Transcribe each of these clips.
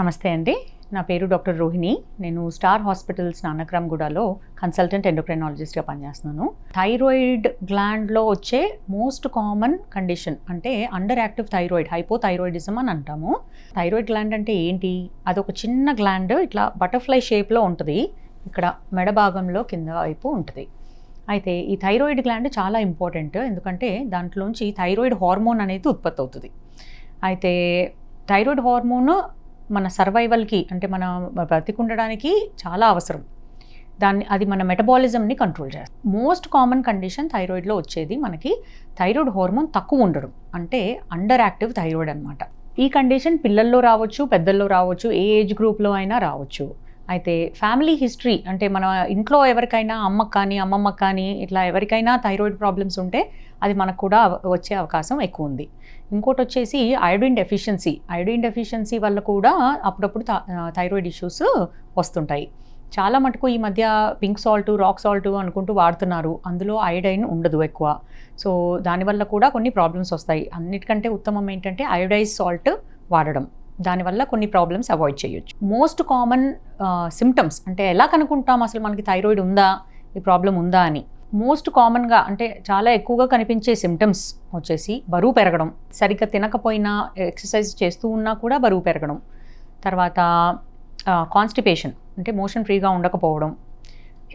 నమస్తే అండి. నా పేరు డాక్టర్ రోహిణి. నేను స్టార్ హాస్పిటల్స్ నానక్రామ్గూడలో కన్సల్టెంట్ ఎండోక్రైనాలజిస్ట్గా పనిచేస్తున్నాను. థైరాయిడ్ గ్లాండ్లో వచ్చే మోస్ట్ కామన్ కండిషన్ అంటే అండర్ యాక్టివ్ థైరాయిడ్ హైపోథైరాయిడిజం అని అంటాము. థైరాయిడ్ గ్లాండ్ అంటే ఏంటి? అదొక చిన్న గ్లాండ్ ఇట్లా బటర్ఫ్లై షేప్లో ఉంటుంది. ఇక్కడ మెడ భాగంలో కింద వైపు ఉంటుంది. అయితే ఈ థైరాయిడ్ గ్లాండ్ చాలా ఇంపార్టెంట్ ఎందుకంటే దాంట్లోంచి థైరాయిడ్ హార్మోన్ అనేది ఉత్పత్తి అవుతుంది అయితే థైరాయిడ్ హార్మోన్ మన సర్వైవల్కి అంటే మన బ్రతికుండడానికి చాలా అవసరం. దాన్ని అది మన మెటబాలిజంని కంట్రోల్ చేస్తుంది. మోస్ట్ కామన్ కండిషన్ థైరాయిడ్లో వచ్చేది మనకి థైరాయిడ్ హార్మోన్ తక్కువ ఉండడం. అంటే అండర్ యాక్టివ్ థైరాయిడ్ అనమాట ఈ కండిషన్ పిల్లల్లో రావచ్చు పెద్దల్లో రావచ్చు ఏ ఏజ్ గ్రూప్లో అయినా రావచ్చు. అయితే ఫ్యామిలీ హిస్టరీ అంటే మన ఇంట్లో ఎవరికైనా అమ్మకు కానీ అమ్మమ్మ కానీ ఇట్లా ఎవరికైనా థైరాయిడ్ ప్రాబ్లమ్స్ ఉంటే అది మనకు కూడా వచ్చే అవకాశం ఎక్కువ ఉంది. ఇంకోటి వచ్చేసి అయోడిన్ డెఫిషియన్సీ అయోడిన్ డెఫిషియన్సీ వల్ల కూడా అప్పుడప్పుడు థైరాయిడ్ ఇష్యూస్ వస్తుంటాయి. చాలా మటుకు ఈ మధ్య పింక్ సాల్ట్ రాక్ సాల్ట్ అనుకుంటూ వాడుతున్నారు. అందులో అయోడైన్ ఉండదు ఎక్కువ. సో దానివల్ల కూడా కొన్ని ప్రాబ్లమ్స్ వస్తాయి. అన్నిటికంటే ఉత్తమం ఏంటంటే అయోడైజ్ సాల్ట్ వాడడం. దానివల్ల కొన్ని ప్రాబ్లమ్స్ అవాయిడ్ చేయొచ్చు. మోస్ట్ కామన్ సిమ్టమ్స్ అంటే ఎలా కనుక్కుంటాం అసలు మనకి థైరాయిడ్ ఉందా? ఈ ప్రాబ్లం ఉందా అని. మోస్ట్ కామన్గా అంటే చాలా ఎక్కువగా కనిపించే సిమ్టమ్స్ వచ్చేసి బరువు పెరగడం. సరిగ్గా తినకపోయినా ఎక్సర్సైజ్ చేస్తూ ఉన్నా కూడా బరువు పెరగడం. తర్వాత కాన్స్టిపేషన్ అంటే మోషన్ ఫ్రీగా ఉండకపోవడం.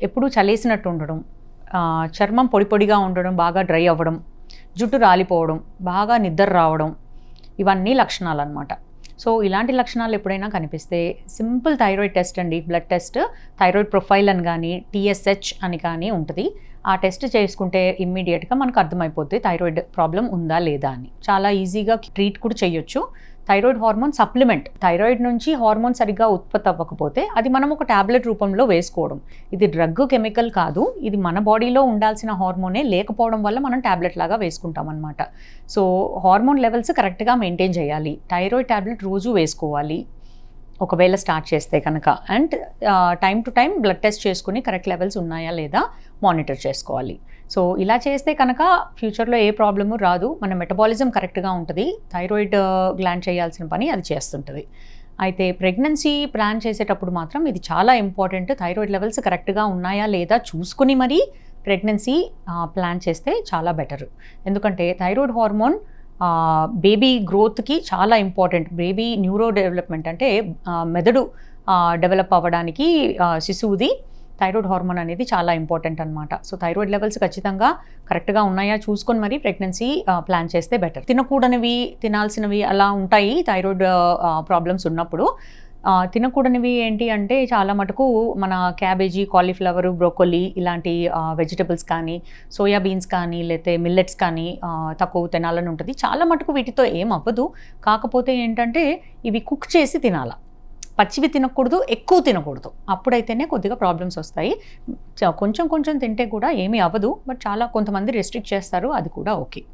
ఎప్పుడూ చలేసినట్టు ఉండడం. చర్మం పొడి పొడిగా ఉండడం బాగా డ్రై అవ్వడం. జుట్టు రాలిపోవడం బాగా నిద్ర రావడం. ఇవన్నీ లక్షణాలు అనమాట సో ఇలాంటి లక్షణాలు ఎప్పుడైనా కనిపిస్తే సింపుల్ థైరాయిడ్ టెస్ట్ అండి. బ్లడ్ టెస్ట్ థైరాయిడ్ ప్రొఫైల్ అని కానీ టీఎస్హెచ్ అని కానీ ఉంటుంది. ఆ టెస్ట్ చేసుకుంటే ఇమ్మీడియట్గా మనకు అర్థమైపోతుంది థైరాయిడ్ ప్రాబ్లం ఉందా లేదా అని. చాలా ఈజీగా ట్రీట్ కూడా చేయొచ్చు. Thyroid hormone supplement. థైరాయిడ్ నుంచి హార్మోన్ సరిగ్గా ఉత్పత్తి అవ్వకపోతే అది మనం ఒక ట్యాబ్లెట్ రూపంలో వేసుకోవడం. ఇది డ్రగ్ కెమికల్ కాదు. ఇది మన బాడీలో ఉండాల్సిన హార్మోనే లేకపోవడం వల్ల మనం ట్యాబ్లెట్ లాగా వేసుకుంటాం అనమాట సో హార్మోన్ లెవెల్స్ కరెక్ట్గా మెయింటైన్ చేయాలి. థైరాయిడ్ ట్యాబ్లెట్ రోజు వేసుకోవాలి. ఒకవేళ స్టార్ట్ చేస్తే కనుక. And time to time blood test చేసుకుని కరెక్ట్ లెవెల్స్ ఉన్నాయా లేదా మానిటర్ చేసుకోవాలి. సో ఇలా చేస్తే కనుక ఫ్యూచర్లో ఏ ప్రాబ్లము రాదు. మన మెటబాలిజం కరెక్ట్గా ఉంటుంది. థైరాయిడ్ గ్లాండ్ చేయాల్సిన పని అది చేస్తుంటుంది. అయితే ప్రెగ్నెన్సీ ప్లాన్ చేసేటప్పుడు మాత్రం ఇది చాలా ఇంపార్టెంట్. థైరాయిడ్ లెవెల్స్ కరెక్ట్గా ఉన్నాయా లేదా చూసుకుని మరీ ప్రెగ్నెన్సీ ప్లాన్ చేస్తే చాలా బెటర్. ఎందుకంటే థైరాయిడ్ హార్మోన్ బేబీ గ్రోత్కి చాలా ఇంపార్టెంట్ బేబీ న్యూరో డెవలప్మెంట్ అంటే మెదడు డెవలప్ అవ్వడానికి శిశువుది థైరాయిడ్ హార్మోన్ అనేది చాలా ఇంపార్టెంట్ అనమాట సో థైరాయిడ్ లెవెల్స్ ఖచ్చితంగా కరెక్ట్గా ఉన్నాయా చూసుకొని మరీ ప్రెగ్నెన్సీ ప్లాన్ చేస్తే బెటర్ తినకూడనివి తినాల్సినవి అలా ఉంటాయి థైరాయిడ్ ప్రాబ్లమ్స్ ఉన్నప్పుడు. తినకూడనివి ఏంటి అంటే చాలా మటుకు మన క్యాబేజీ కాలీఫ్లవర్ బ్రోకోలీ ఇలాంటి వెజిటబుల్స్ కానీ సోయా బీన్స్ కానీ లేకపోతే మిల్లెట్స్ కానీ తక్కువ తినాలని ఉంటుంది. చాలా మటుకు వీటితో ఏం అవ్వదు. కాకపోతే ఏంటంటే ఇవి కుక్ చేసి తినాల. పచ్చివి తినకూడదు ఎక్కువ తినకూడదు. అప్పుడైతేనే కొద్దిగా ప్రాబ్లమ్స్ వస్తాయి. కొంచెం కొంచెం తింటే కూడా ఏమీ అవ్వదు. బట్ చాలా కొంతమంది రెస్ట్రిక్ట్ చేస్తారు అది కూడా ఓకే.